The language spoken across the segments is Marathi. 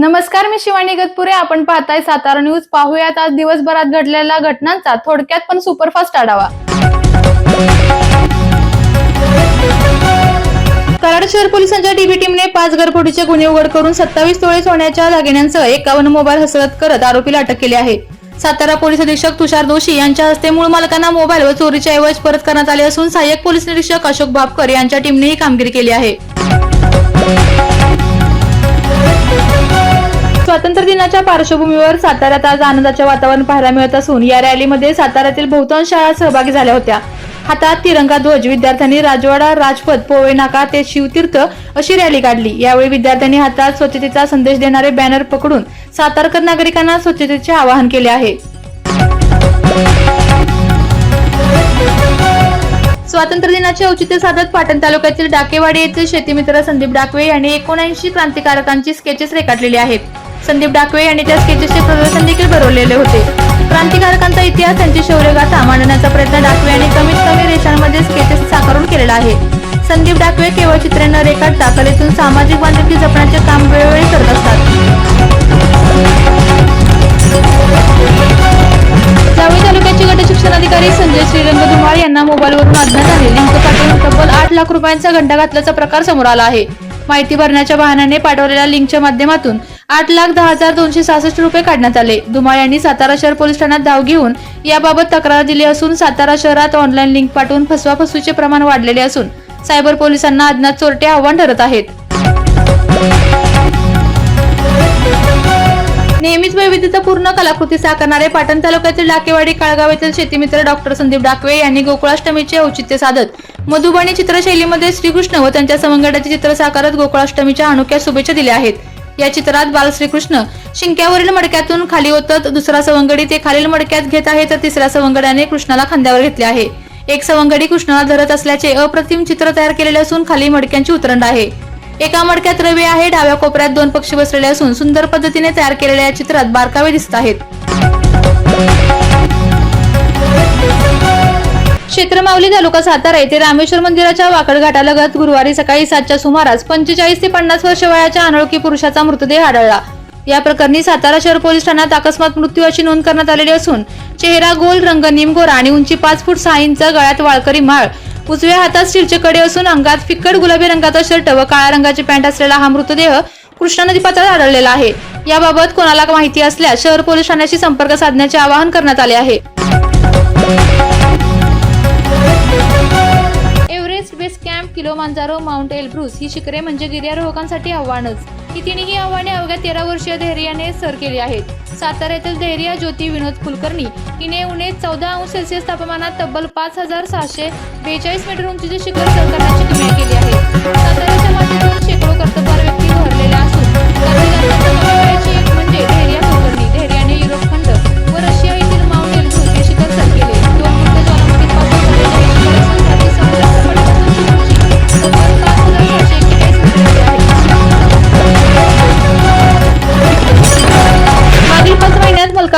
नमस्कार मी शिवानी गतपुरे. आपण पाहताय सातारा न्यूज. पाहूयात आज दिवसभरात घडलेल्या घटनांचा थोडक्यात पण सुपरफास्ट आढावा. कराड शहर पोलिसांच्या डीबी टीमने पाच घरफोडीचे गुन्हे उघड करून सत्तावीस तोळे सोन्याच्या दागिन्यांसह एकावन्न मोबाईल हस्तगत करत आरोपीला अटक केली आहे. सातारा पोलीस अधीक्षक तुषार जोशी यांच्या हस्ते मूळ मालकांना मोबाईल व चोरीच्या ऐवज परत करण्यात आले असून सहाय्यक पोलीस निरीक्षक अशोक भापकर यांच्या टीमने ही कामगिरी केली आहे. स्वातंत्र्य दिनाच्या पार्श्वभूमीवर साताऱ्यात आज आनंदाचे वातावरण पाहायला मिळत असून या रॅलीमध्ये साताऱ्यातील बहुतांश शाळा सहभागी झाल्या होत्या. हातात तिरंगा ध्वज. विद्यार्थ्यांनी राजवाडा राजपथ पोवे नाका ते शिवतीर्थ अशी रॅली काढली. यावेळी विद्यार्थ्यांनी हातात स्वच्छतेचा संदेश देणारे बॅनर पकडून सातारकर नागरिकांना स्वच्छतेचे आवाहन केले आहे. स्वातंत्र्य दिनाचे औचित्य साधत पाटण तालुक्यातील डाकेवाडी येथील शेतीमित्र संदीप डाकवे यांनी एकोणऐंशी क्रांतिकारकांची स्केचेस रेखाटलेली आहेत. संदीप डाकवे यांनी त्या स्केचेसचे प्रदर्शन देखील भरवलेले होते. क्रांतिकारकांचा इतिहास त्यांची शौर्यगाथा मांडण्याचा प्रयत्न डाकवे यांनी कमीत कमी रेषांमध्ये स्केचेस साकारून केलेला आहे. संदीप डाकवे केवळ चित्रे न रेखाटता कलेतून सामाजिक बांधिलकी जपण्याचे काम वेळोवेळी करत असतात. जावळी तालुक्याचे गट शिक्षण अधिकारी संजय श्रीरंग धुमाळ यांना मोबाईलवरून अज्ञात आले लिंक पाठवून तब्बल आठ लाख रुपयांचा घंटा घातल्याचा प्रकार समोर आला आहे. माहिती भरण्याच्या वाहनाने पाठवलेल्या लिंकच्या माध्यमातून आठ लाख दहा हजार दोनशे सहासष्ट रुपये काढण्यात आले. धुमाळ यांनी सातारा शहर पोलीस ठाण्यात धाव घेऊन याबाबत तक्रार दिली असून सातारा शहरात ऑनलाईन लिंक पाठवून फसवाफसूचे प्रमाण वाढलेले असून सायबर पोलिसांना अज्ञात चोरटे आव्हान ठरत आहेत. नेहमीच वैविध्यतापूर्ण कलाकृती साकारणारे पाटण तालुक्यातील डाकेवाडी काळगाव येथील शेतीमित्र डॉक्टर संदीप डाकवे यांनी गोकुळाष्टमीचे औचित्य साधत मधुबनी चित्रशैलीमध्ये श्रीकृष्ण व त्यांच्या सवंगडाचे चित्र साकारत गोकुळाष्टमीच्या अनोख्या शुभेच्छा दिल्या आहेत. या चित्रात बाल श्रीकृष्ण शिंक्यावरील मडक्यातून खाली ओतत दुसरा सवंगडी ते खालील मडक्यात घेत आहे तर तिसऱ्या सवंगड्याने कृष्णाला खांद्यावर घेतले आहे. एक सवंगडी कृष्णाला धरत असल्याचे अप्रतिम चित्र तयार केलेले असून खाली मडक्यांची उतरंड आहे. एका मडक्यात रवी आहे डाव्या कोपऱ्यात दोन पक्षी बसलेले असून सुंदर पद्धतीने तयार केलेल्या या चित्रात बारकावे दिसत आहेत. क्षेत्रमावली तालुका सातारा येथे रामेश्वर मंदिराच्या वाकडघाटालगत गुरुवारी सकाळी सातच्या सुमारास पंचेचाळीस ते पन्नास वर्ष वयाच्या अनोळखी पुरुषाचा मृतदेह आढळला. या प्रकरणी सातारा शहर पोलीस ठाण्यात अकस्मात मृत्यू अशी नोंद करण्यात आलेली असून चेहरा गोल रंग निमगोरा आणि उंची पाच फूट सहा इंच गळ्यात वाळकरी माळ उजव्या हातात स्टीलचे कडे असून अंगात फिक्कट गुलाबी रंगाचा शर्ट व काळ्या रंगाची पॅन्ट असलेला हा मृतदेह कृष्णा नदी पात्रात आढळलेला आहे. याबाबत कोणाला माहिती असल्यास शहर पोलीस ठाण्याशी संपर्क साधण्याचे आवाहन करण्यात आले आहे. किलोमांजारो माउंट एल्ब्रुस ही शिखरे म्हणजे गिर्यारोहकांसाठी आव्हानच. ही तिन्ही आव्हाने अवघ्या तेरा वर्षीय धैर्याने सर केली आहेत. सातारा येथील ज्योती विनोद कुलकर्णी. हिने उणे चौदा अंश सेल्सिअस तापमानात तब्बल पाच हजार सहाशे बेचाळीस मीटर उंचीचे शिखर सर करण्याची किमया केली आहे. साताऱ्याच्या मातीतून शेकडो कर्तबगार व्यक्ती भरलेल्या असून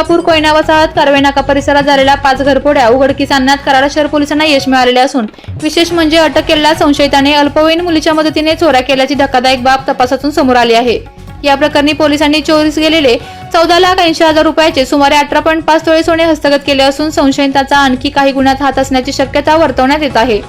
मलकापूर कोयना वसाहत कारवेनाका परिसरात झालेल्या पाच घरफोड्या उघडकीस आणण्यात कराड शहर पोलिसांना यश मिळालेले असून विशेष म्हणजे अटक केलेल्या संशयिताने अल्पवयीन मुलीच्या मदतीने चोऱ्या केल्याची धक्कादायक बाब तपासातून समोर आली आहे. या प्रकरणी पोलिसांनी चोरीस गेलेले चौदा लाख ऐंशी हजार रुपयाचे सुमारे अठरा पॉईंट पाच तोळे सोने हस्तगत केले असून संशयिताचा आणखी काही गुन्ह्यात हात असण्याची शक्यता वर्तवण्यात येत आहे.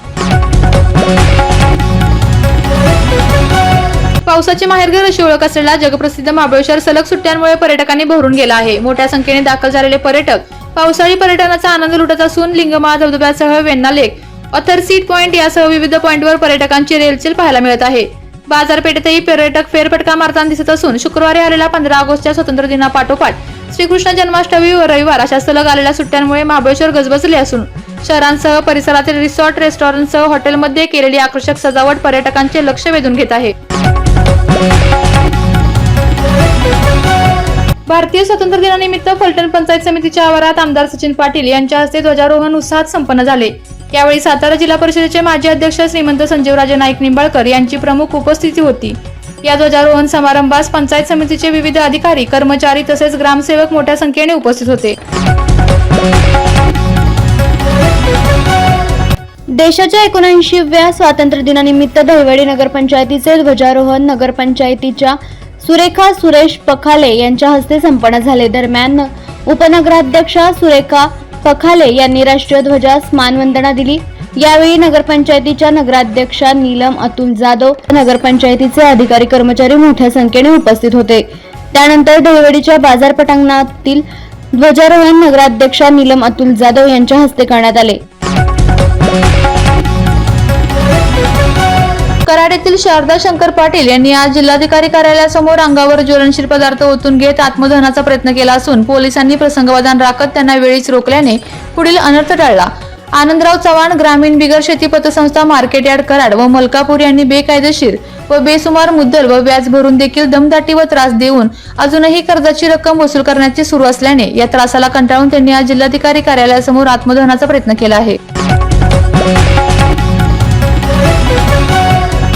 पावसाचे माहेरघर अशी ओळख असलेला जगप्रसिद्ध महाबळेश्वर सलग सुट्ट्यांमुळे पर्यटकांनी भरून गेला आहे. मोठ्या संख्येने दाखल झालेले पर्यटक पावसाळी पर्यटनाचा आनंद लुटत असून Lingmala धबधब्यासह Venna lake Arthur seat point यासह विविध पॉइंटवर पर्यटकांची रेलचेल पाहायला मिळत आहे. बाजारपेठेतही पर्यटक फेरफटका मारताना दिसत असून शुक्रवारी आलेला पंधरा ऑगस्टच्या स्वातंत्र्य दिनापाठोपाठ श्रीकृष्ण जन्माष्टमी व रविवार अशा सलग आलेल्या सुट्ट्यांमुळे महाबळेश्वर गजबजले असून शहरांसह परिसरातील रिसॉर्ट रेस्टॉरंटसह हॉटेलमध्ये केलेली आकर्षक सजावट पर्यटकांचे लक्ष वेधून घेत आहे. भारतीय स्वातंत्र्य दिनानिमित्त फलटण पंचायत समितीच्या आवारात आमदार सचिन पाटील यांच्या हस्ते ध्वजारोहण उत्साहात संपन्न झाले. यावेळी सातारा जिल्हा परिषदेचे माजी अध्यक्ष श्रीमंत संजीवराजे नाईक निंबाळकर यांची प्रमुख उपस्थिती होती. या ध्वजारोहण समारंभास पंचायत समितीचे विविध अधिकारी कर्मचारी तसेच ग्रामसेवक मोठ्या संख्येने उपस्थित होते. देशाच्या एकोणऐंशीव्या स्वातंत्र्य दिनानिमित्त दहिवडी नगरपंचायतीचे ध्वजारोहण नगरपंचायतीच्या सुरेखा सुरेश पखाले यांच्या हस्ते संपन्न झाले. दरम्यान उपनगराध्यक्षा सुरेखा पखाले यांनी राष्ट्रीय ध्वजास मानवंदना दिली. यावेळी नगरपंचायतीच्या नगराध्यक्षा नीलम अतुल जाधव नगरपंचायतीचे अधिकारी कर्मचारी मोठ्या संख्येने उपस्थित होते. त्यानंतर दहिवडीच्या बाजार पटांगणातील ध्वजारोहण नगराध्यक्षा नीलम अतुल जाधव यांच्या हस्ते करण्यात आले. कराड येथील शारदा शंकर पाटील यांनी आज जिल्हाधिकारी कार्यालयासमोर अंगावर ज्वलनशील पदार्थ ओतून घेत आत्मदहनाचा प्रयत्न केला असून पोलिसांनी प्रसंगवादान राखत त्यांना वेळीच रोखल्याने पुढील अनर्थ टळला. आनंदराव चव्हाण ग्रामीण बिगर शेती पतसंस्था मार्केट यार्ड कराड व मलकापूर यांनी बेकायदेशीर व बेसुमार मुद्दल व व्याज भरून देखील दमदाटी व त्रास देऊन अजूनही कर्जाची रक्कम वसूल करण्याची सुरू असल्याने या त्रासाला कंटाळून त्यांनी आज जिल्हाधिकारी कार्यालयासमोर आत्मदहनाचा प्रयत्न केला आहे.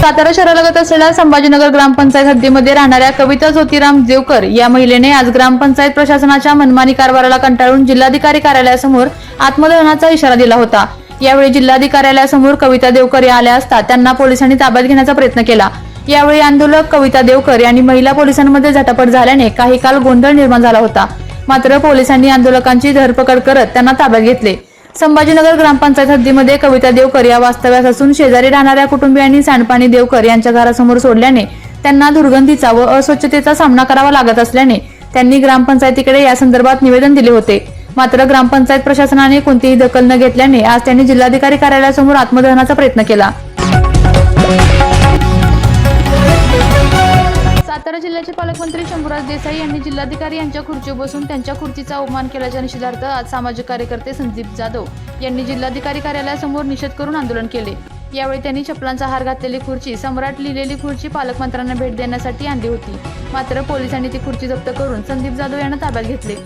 सातारा शहरालगत असलेल्या संभाजीनगर ग्रामपंचायत हद्दीमध्ये राहणाऱ्या कविता ज्योतिराम देवकर या महिलेने आज ग्रामपंचायत प्रशासनाच्या मनमानी कारभाराला कंटाळून जिल्हाधिकारी कार्यालयासमोर आत्मदहनाचा इशारा दिला होता. यावेळी जिल्हाधिकार्यालयासमोर कविता देवकर या आल्या असता त्यांना पोलिसांनी ताब्यात घेण्याचा प्रयत्न केला. यावेळी आंदोलक कविता देवकर यांनी महिला पोलिसांमध्ये झटापट झाल्याने काही काल गोंधळ निर्माण झाला होता. मात्र पोलिसांनी आंदोलकांची धरपकड करत त्यांना ताब्यात घेतले. संभाजीनगर ग्रामपंचायत हद्दीमध्ये कविता देवकर या वास्तव्यास असून शेजारी राहणाऱ्या कुटुंबियांनी सांडपाणी देवकर यांच्या घरासमोर सोडल्याने त्यांना दुर्गंधीचा व अस्वच्छतेचा सामना करावा लागत असल्याने त्यांनी ग्रामपंचायतीकडे या संदर्भात निवेदन दिले होते. मात्र ग्रामपंचायत प्रशासनाने कोणतीही दखल न घेतल्याने आज त्यांनी जिल्हाधिकारी कार्यालयासमोर आत्मदहनाचा प्रयत्न केला. सातारा जिल्ह्याचे पालकमंत्री शंभूराज देसाई यांनी जिल्हाधिकारी यांच्या खुर्ची बसून त्यांच्या खुर्चीचा अवमान केल्याच्या निषेधार्थ आज सामाजिक कार्यकर्ते संदीप जाधव यांनी जिल्हाधिकारी कार्यालयासमोर निषेध करून आंदोलन केले. यावेळी त्यांनी चपलांचा हार घातलेली खुर्ची सम्राट लिहिलेली खुर्ची पालकमंत्र्यांना भेट देण्यासाठी आणली होती. मात्र पोलिसांनी ती खुर्ची जप्त करून संदीप जाधव यांना ताब्यात घेतले.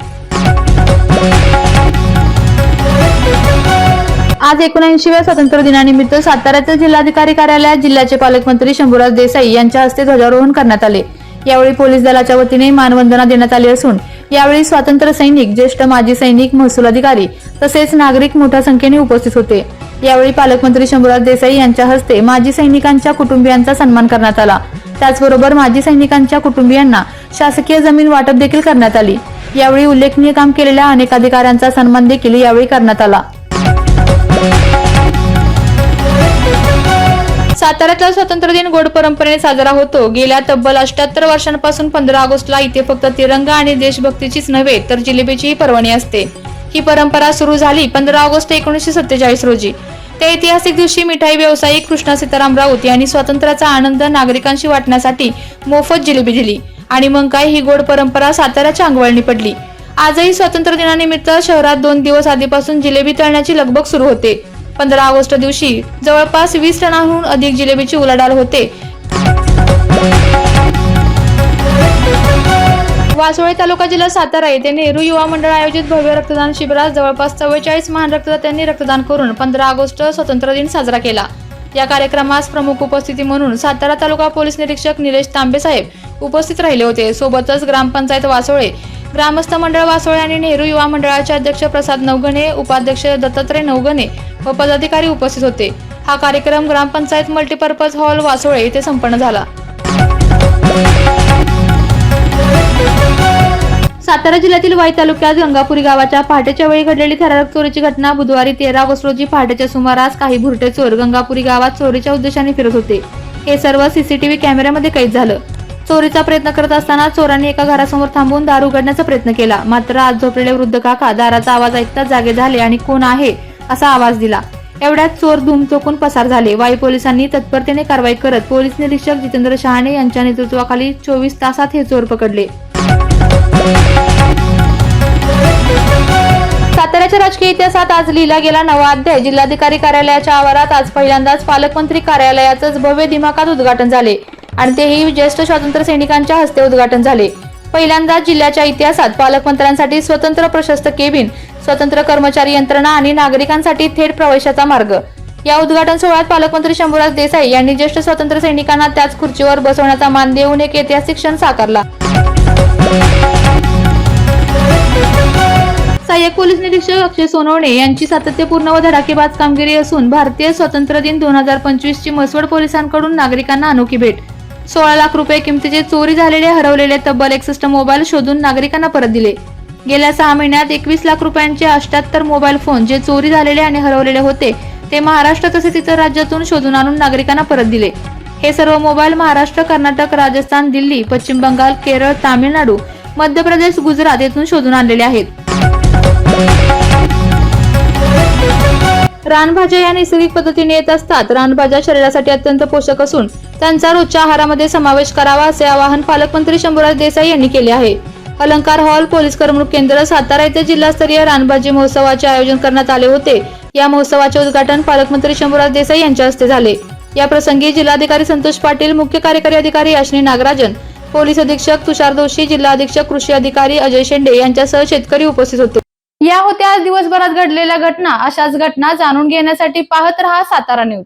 आज एकोणऐंशीव्या स्वातंत्र्य दिनानिमित्त साताऱ्याच्या जिल्हाधिकारी कार्यालयात जिल्ह्याचे पालकमंत्री शंभूराज देसाई यांच्या हस्ते ध्वजारोहण करण्यात आले. यावेळी पोलीस दलाच्या वतीने मानवंदना देण्यात आली असून यावेळी स्वातंत्र्य सैनिक ज्येष्ठ माजी सैनिक महसूल अधिकारी तसेच नागरिक मोठ्या संख्येने उपस्थित होते. यावेळी पालकमंत्री शंभूराज देसाई यांच्या हस्ते माजी सैनिकांच्या कुटुंबियांचा सन्मान करण्यात आला. त्याचबरोबर माजी सैनिकांच्या कुटुंबियांना शासकीय जमीन वाटप देखील करण्यात आली. यावेळी उल्लेखनीय काम केलेल्या अनेक अधिकाऱ्यांचा सन्मान देखील यावेळी करण्यात आला. साताऱ्यातला स्वातंत्र्य दिन गोड परंपरेने साजरा होतो. गेल्या तब्बल अठ्याहत्तर वर्षांपासून पंधरा ऑगस्टला इथे फक्त तिरंगा आणि देशभक्तीचीच नव्हे तर जिलेबीचीही पर्वणी असते. ही परंपरा सुरू झाली पंधरा ऑगस्ट एकोणीसशे सत्तेचाळीस रोजी. त्या ऐतिहासिक दिवशी मिठाई व्यावसायिक कृष्णा सीताराम राऊत यांनी स्वातंत्र्याचा आनंद नागरिकांशी वाटण्यासाठी मोफत जिलेबी दिली आणि मग काय ही गोड परंपरा साताऱ्याच्या अंगवळणी पडली. आजही स्वातंत्र्य दिनानिमित्त शहरात दोन दिवस आधीपासून जिलेबी तळण्याची लगबग सुरू होते. पंधरा ऑगस्ट दिवशी जवळपास वीस टनाहून अधिक जिलेबीची उलाढाल होते. वासोळे तालुका जिल्हा सातारा येथे नेहरू युवा मंडळ आयोजित भव्य रक्तदान शिबिरात जवळपास चव्वेचाळीस महान रक्तदात्यांनी रक्तदान करून पंधरा ऑगस्ट स्वातंत्र्य दिन साजरा केला. या कार्यक्रमास प्रमुख उपस्थिती म्हणून सातारा तालुका पोलीस निरीक्षक निलेश तांबे साहेब उपस्थित राहिले होते. सोबतच ग्रामपंचायत वासोळे ग्रामस्थ मंडळ वासोळे आणि नेहरू युवा मंडळाचे अध्यक्ष प्रसाद नवगणे उपाध्यक्ष दत्तात्रय नवगणे व पदाधिकारी उपस्थित होते. हा कार्यक्रम ग्रामपंचायत मल्टीपर्पज हॉल वासोळे येथे संपन्न झाला. सातारा जिल्ह्यातील वाई तालुक्यात गंगापुरी गावाच्या पहाटेच्या वेळी घडलेली थरारक चोरीची घटना बुधवारी तेरा ऑगस्ट रोजी पहाटेच्या सुमारास काही भुरटे चोर गंगापुरी गावात चोरीच्या उद्देशाने फिरत होते. हे सर्व सीसीटीव्ही कॅमेऱ्यामध्ये कैद झालं. चोरीचा प्रयत्न करत असताना चोरांनी एका घरासमोर थांबून दार उघडण्याचा प्रयत्न केला. मात्र आज झोपलेले वृद्ध काका दाराचा आवाज ऐकताच जागे झाले आणि कोण आहे? असा आवाज दिला. एवढ्यात चोर धूम चोकून पसार झाले. वाई पोलिसांनी तत्परतेने कारवाई करत पोलीस निरीक्षक जितेंद्र शहाणे यांच्या नेतृत्वाखाली चोवीस तासात हे चोर पकडले. साताऱ्याच्या राजकीय इतिहासात आज लिहिला गेला नवा अध्याय. जिल्हाधिकारी कार्यालयाच्या आवारात आज पहिल्यांदाच पालकमंत्री कार्यालयाचंच भव्य दिमाकात उद्घाटन झाले आणि तेही ज्येष्ठ स्वातंत्र्य सैनिकांच्या हस्ते उद्घाटन झाले. पहिल्यांदा जिल्ह्याच्या इतिहासात पालकमंत्र्यांसाठी स्वतंत्र प्रशस्त केबिन स्वतंत्र कर्मचारी यंत्रणा आणि नागरिकांसाठी थेट प्रवेशाचा मार्ग. या उद्घाटन सोहळ्यात पालकमंत्री शंभूराज देसाई यांनी ज्येष्ठ स्वातंत्र्य सैनिकांना त्याच खुर्चीवर बसवण्याचा मान देऊन एक ऐतिहासिक क्षण साकारला. सहाय्यक पोलीस निरीक्षक अक्षय सोनवणे यांची सातत्यपूर्ण व धडाकेबाज कामगिरी असून भारतीय स्वातंत्र्य दिन दोन हजार पंचवीस ची मसवड पोलिसांकडून नागरिकांना अनोखी भेट. सोळा लाख रुपये किमतीचे चोरी झालेले हरवलेले तब्बल एकसष्ट मोबाईल शोधून नागरिकांना परत दिले. गेल्या सहा महिन्यात एकवीस लाख रुपयांचे अष्ट्याहत्तर मोबाईल फोन जे चोरी झालेले आणि हरवलेले होते ते महाराष्ट्र तसेच इतर राज्यातून शोधून आणून नागरिकांना परत दिले. हे सर्व मोबाईल महाराष्ट्र कर्नाटक राजस्थान दिल्ली पश्चिम बंगाल केरळ तामिळनाडू मध्य प्रदेश गुजरात येथून शोधून आणलेले आहेत. रानभाज्या या नैसर्गिक पद्धतीने येत असतात. रानभाज्या शरीरासाठी अत्यंत पोषक असून त्यांचा रोजच्या आहारामध्ये समावेश करावा असे आवाहन पालकमंत्री शंभूराज देसाई यांनी केले आहे. अलंकार हॉल पोलीस करमणूक केंद्र सातारा येथे जिल्हास्तरीय रानभाजी महोत्सवाचे आयोजन करण्यात आले होते. या महोत्सवाचे उद्घाटन पालकमंत्री शंभूराज देसाई यांच्या हस्ते झाले. या प्रसंगी जिल्हाधिकारी संतोष पाटील मुख्य कार्यकारी अधिकारी अश्विनी नागराजन पोलीस अधीक्षक तुषार दोशी जिल्हा अधीक्षक कृषी अधिकारी अजय शेंडे यांच्यासह शेतकरी उपस्थित होते. या होत्या आज दिवसभरात घडलेल्या घटना. अशाच घटना जाणून घेण्यासाठी पाहत रहा सातारा न्यूज.